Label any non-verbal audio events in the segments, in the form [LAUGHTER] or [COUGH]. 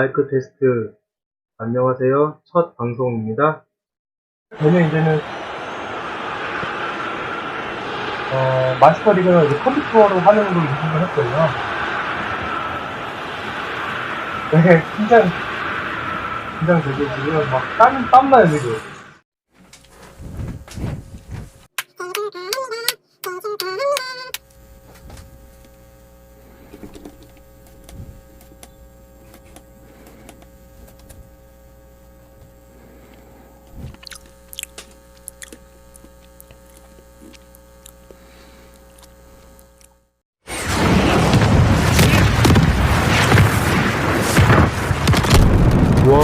마이크 테스트. 안녕하세요. 첫 방송입니다. 저는 이제는, 어, 마스터 이제 컴퓨터로 걸로 인식을 했어요. 네, 긴장, 긴장 되게 지금 막 땀, 땀나요, 지금. 와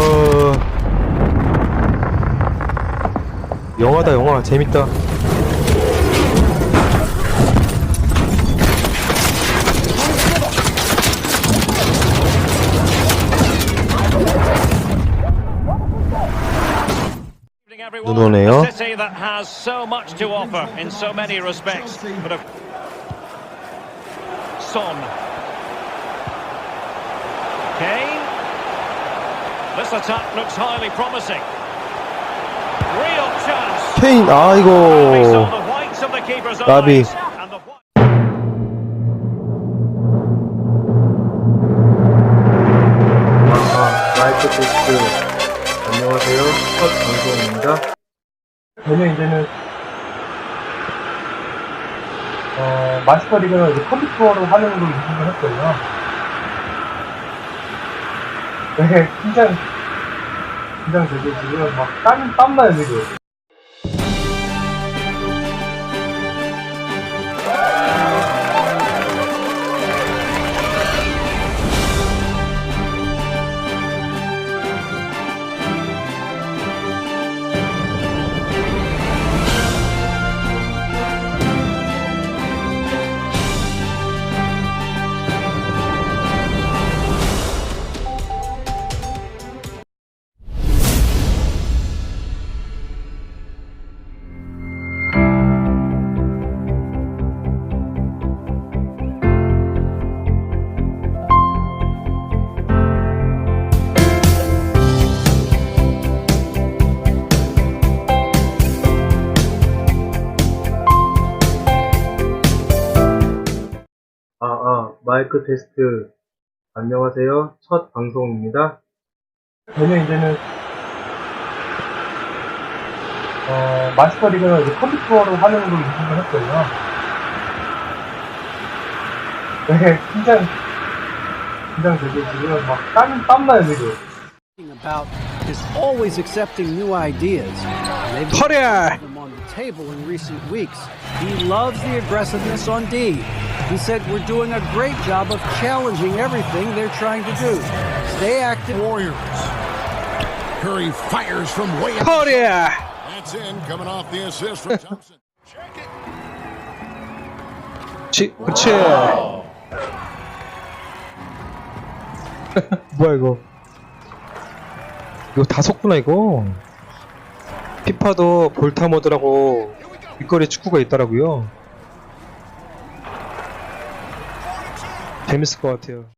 영화다 영화 재밌다 눈 오네요 A city that has so much to offer in so many respects. But of Son. Kane. This attack looks highly promising. Real. 케인 아이고 아, 마이크 테스트. 안녕하세요. 첫 방송입니다. 저는 이제는, 어, 마스터 리그는 이제 컴퓨터로 걸로 인식을 했어요. 네, 긴장, 긴장 되게 지금 막 땀, 땀나요, 지금. 마이크 테스트. 안녕하세요. 첫 방송입니다. 저는 이제는, 어, 마스터 리그는 이제 컴퓨터로 하는 걸로 인식을 했어요. 네, 긴장, 긴장 되게 지금 막 땀, 땀나요, 지금. about is always accepting new ideas. They've Korea. them on the table in recent weeks. He loves the aggressiveness on D. He said we're doing a great job of challenging everything they're trying to do. Stay active. Warriors. Curry fires from way out. 코리아 That's in, coming off the assist from Thompson. [LAUGHS] Check it. 치 그치 [LAUGHS] 뭐야 이거 이거 다 속구나 이거 피파도 볼타 모드라고 윗거리 축구가 있더라고요. 재밌을 것 같아요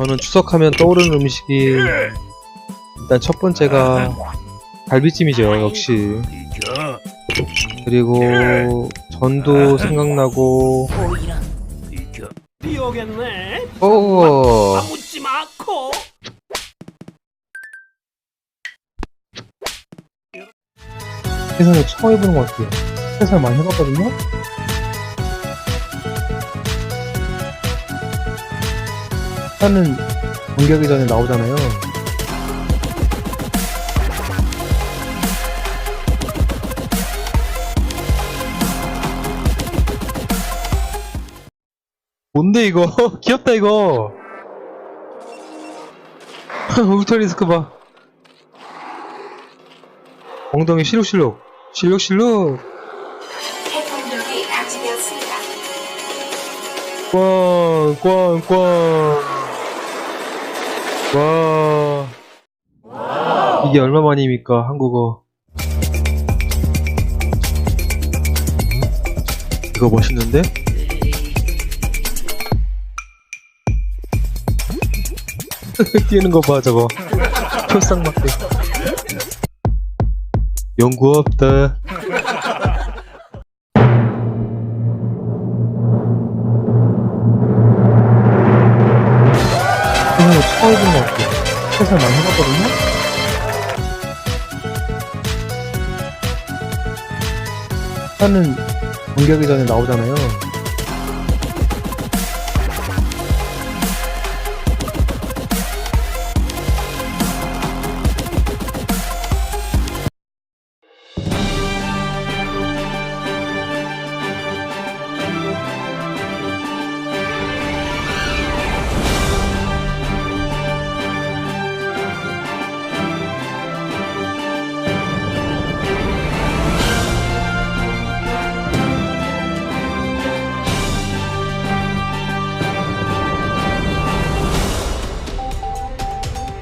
저는 추석하면 떠오르는 음식이 일단 첫 번째가 갈비찜이죠 역시 그리고 전도 생각나고 비 오겠네. 오 묻지 마코. 세상에 처음 해보는 것 같아요. 세상 많이 해봤거든요? 차는 공개하기 전에 나오잖아요. 뭔데 이거? [LAUGHS] 귀엽다 이거. 울트라리스크 봐. 엉덩이 실룩실룩. 실룩실룩. 해동력이 감지되었습니다. 꽝, 꽝, 꽝. 와. 이게 얼마 만입니까, 한국어. 이거 멋있는데? [LAUGHS] 뛰는 거 봐, 저거. 초상맞게. 연구 없다. 세상에 처음 세상 많이 해봤거든요? 차는 공개하기 전에 나오잖아요.